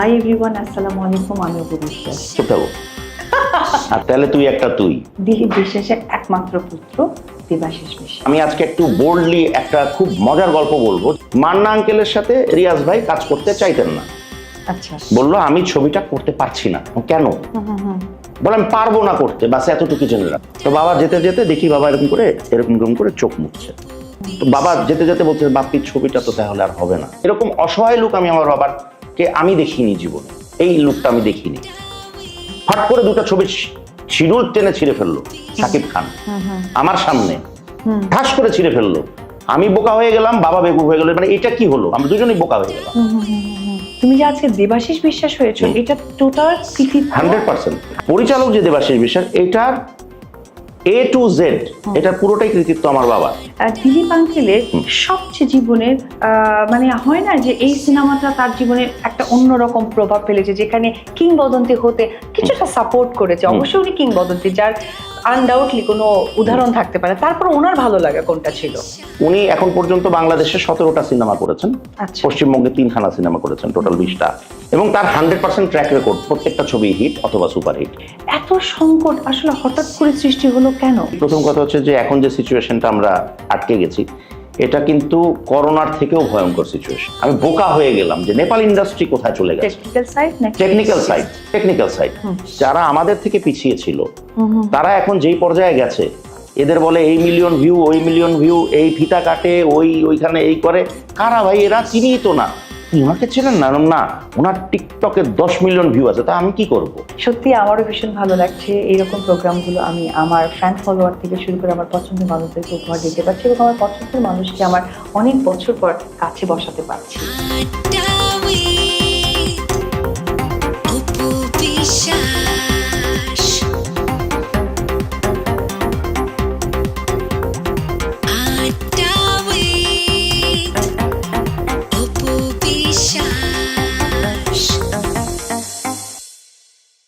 Hi everyone আসসালামু আলাইকুম আমি অপু বিশ্বাস। চুপ থাকো। আর তাহলে তুই একটা তুই। দিলীপ বিশ্বাসের একমাত্র পুত্র দেবাশিস বিশ্বাস। আমি আজকে একটু বোল্ডলি একটা খুব মজার গল্প বলব। মান্না আঙ্কেলের সাথে রিয়াজ ভাই কাজ করতে চাইতেন না। আচ্ছা। বলল আমি ছবিটা করতে পারছি না। কেন? হুম হুম হুম। বলে আমি পারব না করতে। বাস এতটুকু জেনে রাখ। তো বাবা যেতে যেতে দেখি বাবা এরকম করে এরকম এরকম করে চোখ মুছছে। তো বাবা যেতে যেতে বলছে বাপির ছবিটা তো তাহলে আর হবে না। এরকম অসহায় লোক আমি আমার বাবার কে আমি দেখিনি জীবনে। এই লুকটা আমি দেখিনি। হঠাৎ করে দুটো ছবি শিডিউল টেনে ছিঁড়ে ফেলল শাকিব খান। আমার সামনে। ঠাস করে ছিঁড়ে ফেলল। আমি বোকা হয়ে গেলাম বাবা বেকুব হয়ে গেল মানে এটা কি হলো? আমরা দুজনেই বোকা হয়ে গেলাম। তুমি যে আজকে দেবাশিস বিশ্বাস হয়েছো এটা টোটাল কৃতিত্ব পরিচালক যে দেবাশিস বিশ্বাস এটার এ টু জেড এটার পুরোটাই কৃতিত্ব আমার বাবা দিলীপ আঙ্কেলের সবচেয়ে জীবনের আহ, মানে হয় না যে এই সিনেমাটা তার জীবনে একটা অন্যরকম প্রভাব ফেলেছে যেখানে কিংবদন্তি হতে কিছুটা সাপোর্ট করেছে। অবশ্যই উনি কিংবদন্তি যার আনডাউটলি কোনো উদাহরণ থাকতে পারে। তারপর ওনার ভালো লাগা কোনটা ছিল? উনি এখন পর্যন্ত বাংলাদেশে সতেরোটা সিনেমা করেছেন আচ্ছা। পশ্চিমবঙ্গে তিনখানা সিনেমা করেছেন টোটাল বিশটা। এবং তার হান্ড্রেড পার্সেন্ট ট্র্যাক রেকর্ড প্রত্যেকটা ছবি হিট অথবা সুপার হিট এত সংকট আসলে হঠাৎ করে সৃষ্টি হলো কেন? প্রথম কথা হচ্ছে যে এখন যে সিচুয়েশনটা আমরা আটকে গেছি এটা কিন্তু করোনার থেকেও ভয়ঙ্কর সিচুয়েশন আমি বোকা হয়ে গেলাম যে নেপাল ইন্ডাস্ট্রি কোথায় চলে গেছে? টেকনিক্যাল সাইড নাকি? টেকনিক্যাল সাইড টেকনিক্যাল সাইড যারা আমাদের থেকে পিছিয়ে ছিল তারা এখন যেই পর্যায়ে গেছে এদের বলে এই মিলিয়ন ভিউ ওই মিলিয়ন ভিউ এই ফিতা কাটে ওই ওইখানে এই করে। কারা ভাই এরা চিনিই তো না। ওনাকে চেনেন না? না ওনার টিকটকে দশ মিলিয়ন ভিউ আছে তা আমি কি করব? সত্যি আমারও ভীষণ ভালো লাগছে। এইরকম প্রোগ্রামগুলো আমি আমার ফ্যান ফলোয়ার থেকে শুরু করে আমার পছন্দের মানুষদেরকে উপহার দিতে পারছি এবং আমার পছন্দের মানুষকে আমার অনেক বছর পর কাছে বসাতে পারছি।